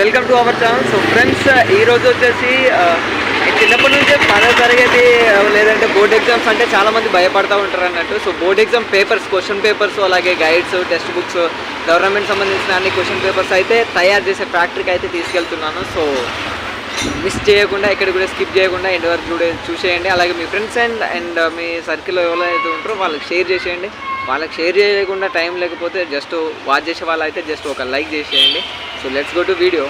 Welcome to our channel so friends ఈరోజు వచ్చేసి uh, చిన్నప్పటి నుంచే పదో తరగతి uh, లేదంటే బోర్డ్ ఎగ్జామ్స్ అంటే చాలామంది భయపడతూ భయపడతా ఉంటారు అన్నట్టు. So board exam papers question papers అలాగే గైడ్స్ టెక్స్ట్ బుక్స్ గవర్నమెంట్ సంబంధించిన అన్ని క్వశ్చన్ పేపర్స్ అయితే తయారు చేసే ఫ్యాక్టరీకి అయితే తీసుకెళ్తున్నాను. సో మిస్ చేయకుండా ఇక్కడ కూడా స్కిప్ చేయకుండా ఎండ్ వరకు కూడా చూసేయండి. అలాగే మీ ఫ్రెండ్స్ అండ్ అండ్ మీ సర్కిల్లో ఎవరైతే ఉంటారో వాళ్ళకి షేర్ చేసేయండి. వాళ్ళకి షేర్ చేయకుండా టైం లేకపోతే జస్ట్ వాచ్ చేసే వాళ్ళు అయితే జస్ట్ ఒక లైక్ చేసేయండి. So let's go to video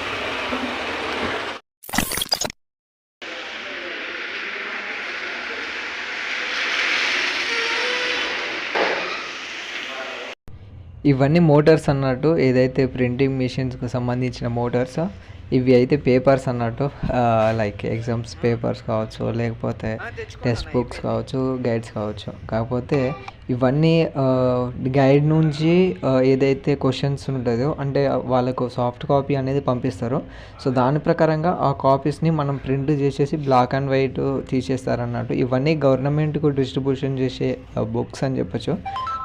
ఇవన్నీ మోటార్స్ అన్నట్టు ఏదైతే ప్రింటింగ్ మిషన్స్కి సంబంధించిన మోటార్స్ ఇవి అయితే పేపర్స్ అన్నట్టు లైక్ ఎగ్జామ్స్ పేపర్స్ కావచ్చు లేకపోతే టెక్స్ట్ బుక్స్ కావచ్చు గైడ్స్ కావచ్చు. కాకపోతే ఇవన్నీ గైడ్ నుంచి ఏదైతే క్వశ్చన్స్ ఉంటుందో అంటే వాళ్ళకు సాఫ్ట్ కాపీ అనేది పంపిస్తారు. సో దాని ప్రకారంగా ఆ కాపీస్ని మనం ప్రింట్ చేసేసి బ్లాక్ అండ్ వైట్ తీసేస్తారన్నట్టు. ఇవన్నీ గవర్నమెంట్కు డిస్ట్రిబ్యూషన్ చేసే బుక్స్ అని చెప్పొచ్చు.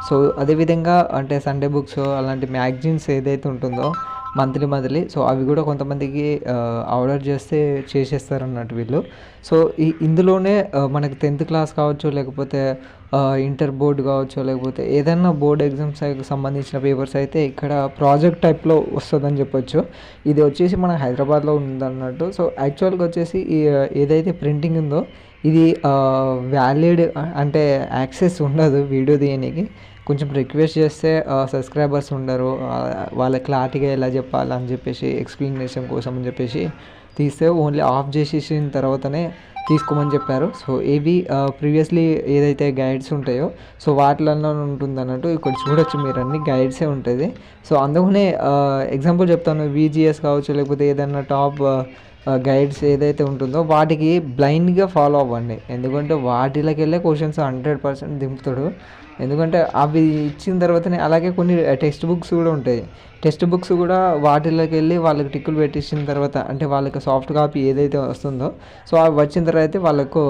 సో అదేవిధంగా అంటే సండే బుక్స్ అలాంటి మ్యాగజైన్స్ ఏదైతే ఉంటుందో మంత్లీ మంత్లీ. సో అవి కూడా కొంతమందికి ఆర్డర్ చేస్తే చేసేస్తారు అన్నట్టు వీళ్ళు. సో ఈ ఇందులోనే మనకి టెన్త్ క్లాస్ కావచ్చు లేకపోతే ఇంటర్ బోర్డ్ కావచ్చు లేకపోతే ఏదైనా బోర్డ్ ఎగ్జామ్స్ సంబంధించిన పేపర్స్ అయితే ఇక్కడ ప్రాజెక్ట్ టైప్లో వస్తుందని చెప్పొచ్చు. ఇది వచ్చేసి మన హైదరాబాద్లో ఉందన్నట్టు. సో యాక్చువల్గా వచ్చేసి ఏదైతే ప్రింటింగ్ ఉందో ఇది వ్యాలిడ్ అంటే యాక్సెస్ ఉండదు వీడియో తీయడానికి కొంచెం రిక్వెస్ట్ చేస్తే సబ్స్క్రైబర్స్ ఉండరు. వాళ్ళ క్లారిటీగా ఎలా చెప్పాలని చెప్పేసి ఎక్స్ప్లెనేషన్ కోసం అని చెప్పేసి తీస్తే ఓన్లీ ఆఫ్ చేసేసిన తర్వాతనే తీసుకోమని చెప్పారు. సో ఇవి ప్రీవియస్లీ ఏదైతే గైడ్స్ ఉంటాయో సో వాటిలలో ఉంటుంది అన్నట్టు ఇక్కడ చూడొచ్చు మీరు అన్ని గైడ్సే ఉంటుంది. సో అందుకనే ఎగ్జాంపుల్ చెప్తాను. విజిఎస్ కావచ్చు లేకపోతే ఏదైనా టాప్ గైడ్స్ ఏదైతే ఉంటుందో వాటికి బ్లైండ్గా ఫాలో అవ్వండి. ఎందుకంటే వాటిలోకి వెళ్ళే క్వశ్చన్స్ హండ్రెడ్ పర్సెంట్ దింపుతాడు. ఎందుకంటే అవి ఇచ్చిన తర్వాతనే అలాగే కొన్ని టెక్స్ట్ బుక్స్ కూడా ఉంటాయి. టెక్స్ట్ బుక్స్ కూడా వాటిలోకి వెళ్ళి వాళ్ళకి టిక్కులు పెట్టించిన తర్వాత అంటే వాళ్ళకి సాఫ్ట్ కాపీ ఏదైతే వస్తుందో సో అవి వచ్చిన తర్వాత వాళ్ళకు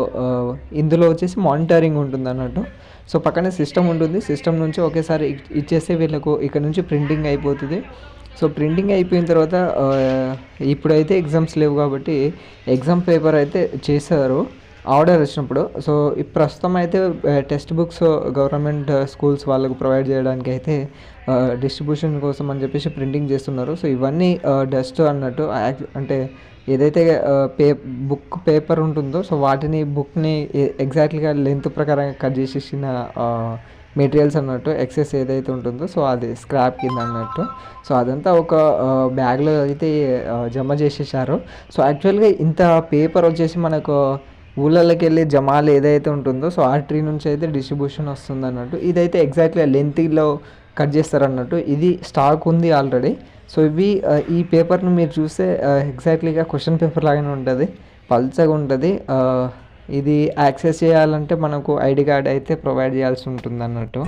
ఇందులో వచ్చేసి మానిటరింగ్ ఉంటుంది అన్నట్టు. సో పక్కనే సిస్టమ్ ఉంటుంది. సిస్టమ్ నుంచి ఒకేసారి ఇచ్చేస్తే వీళ్ళకు ఇక్కడ నుంచి ప్రింటింగ్ అయిపోతుంది. సో ప్రింటింగ్ అయిపోయిన తర్వాత ఇప్పుడైతే ఎగ్జామ్స్ లేవు కాబట్టి ఎగ్జామ్ పేపర్ అయితే చేశారు ఆర్డర్ వచ్చినప్పుడు. సో ప్రస్తుతం అయితే టెక్స్ట్ బుక్స్ గవర్నమెంట్ స్కూల్స్ వాళ్ళకు ప్రొవైడ్ చేయడానికి అయితే డిస్ట్రిబ్యూషన్ కోసం అని చెప్పేసి ప్రింటింగ్ చేస్తున్నారు. సో ఇవన్నీ డస్ట్ అన్నట్టు అంటే ఏదైతే పే బుక్ పేపర్ ఉంటుందో సో వాటిని బుక్ని ఎగ్జాక్ట్లీగా లెంత్ ప్రకారంగా కట్ చేసేసిన మెటీరియల్స్ అన్నట్టు ఎక్సెస్ ఏదైతే ఉంటుందో సో అది స్క్రాప్ కింద అన్నట్టు. సో అదంతా ఒక బ్యాగ్లో అయితే జమ చేసేసారు సో యాక్చువల్గా ఇంత పేపర్ వచ్చేసి మనకు ఊళ్ళలోకి వెళ్ళి జమాలు ఏదైతే ఉంటుందో సో ఆ ట్రీ నుంచి అయితే డిస్ట్రిబ్యూషన్ వస్తుంది అన్నట్టు. ఇదైతే ఎగ్జాక్ట్లీ లెంత్లో కట్ చేస్తారన్నట్టు ఇది స్టాక్ ఉంది ఆల్రెడీ. సో ఇవి ఈ పేపర్ను మీరు చూస్తే ఎగ్జాక్ట్లీగా క్వశ్చన్ పేపర్ లాగానే ఉంటుంది. పల్చగా ఉంటుంది. ఇది యాక్సెస్ చేయాలంటే మనకు ఐడి కార్డ్ అయితే ప్రొవైడ్ చేయాల్సి ఉంటుంది అన్నట్టు